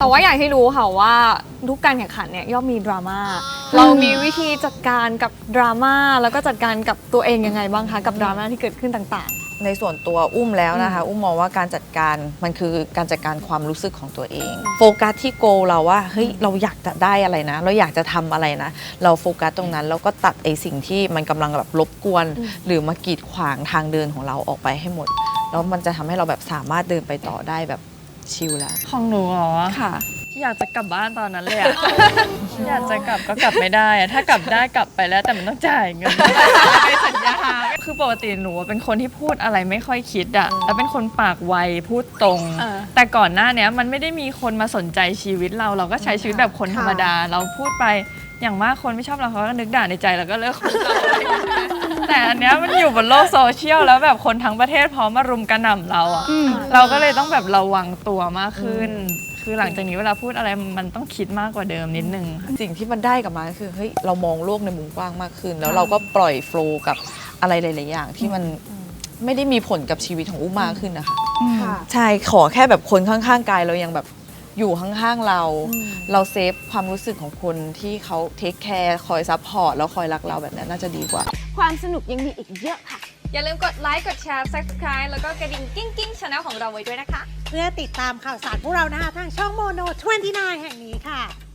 แต่ว่าอย่างที่รู้ค่ะว่าทุกการแข่งขันเนี่ยย่อมมีดราม่าเรามีวิธีจัดการกับดราม่าแล้วก็จัดการกับตัวเองยังไงบ้างคะกับดราม่าที่เกิดขึ้นต่างในส่วนตัวอุ้มแล้วนะคะ อุ้มมองว่าการจัดการมันคือการจัดการความรู้สึกของตัวเอง โฟกัสที่โกเราว่าเฮ้ยเราอยากจะได้อะไรนะ เราอยากจะทำอะไรนะ เราโฟกัสตรงนั้นแล้วก็ตัดไอ้สิ่งที่มันกำลังแบบรบกวน หรือมากีดขวางทางเดินของเราออกไปให้หมด แล้วมันจะทำให้เราแบบสามารถเดินไปต่อได้แบบ ชิลแล้ว ของหนูเหรอๆค่ะ อยากจะกลับบ้านตอนนั้นเลยอะ อยากจะกลับก็กลับไม่ได้อะถ้ากลับได้กลับไปแล้วแต่มันต้องจ่ายเงิน ไปสัญญา คือปกติหนูเป็นคนที่พูดอะไรไม่ค่อยคิดอะแล้วเป็นคนปากไวพูดตรง เออ แต่ก่อนหน้าเนี้ยมันไม่ได้มีคนมาสนใจชีวิตเรา เราก็ใช้ชีวิตแบบคนธรรมดา เราพูดไป อย่างมากคนไม่ชอบเราเขาก็นึกด่าในใจแล้วก็เลิกคุยแต่อันเนี้ยมันอยู่บนโลกโซเชียลแล้วแบบคนทั้งประเทศพร้อมมารุมกระหน่ำเราอะเราก็เลยต้องแบบระวังตัวมากขึ้น คือหลังจากนี้เวลาพูดอะไรมันต้องคิดมากกว่าเดิมนิดนึงค่ะสิ่งที่มันได้กลับมาก็คือเฮ้ยเรามองโลกในมุมกว้างมากขึ้น แล้วเราก็ปล่อยโฟลว์กับอะไรหลาย ๆ อย่างที่มันไม่ได้มีผลกับชีวิตของอุ้มมากขึ้นนะคะค่ะใช่ขอแค่แบบคนข้างๆกายเรายังแบบ อยู่ข้างๆเรา เราเซฟความรู้สึกของคนที่เขาเทคแคร์คอยซัพพอร์ตแล้วคอยรักเราแบบนั้นน่าจะดีกว่า ความสนุกยังมีอีกเยอะค่ะ อย่าลืมกดไลค์กดแชร์ subscribe แล้วก็กระดิ่งกิ้งกิ้งช anel ของเราไว้ด้วยนะคะ เพื่อติดตามข่าวสารพวกเรานะคะทางช่องโมโน 29 แห่งนี้ค่ะ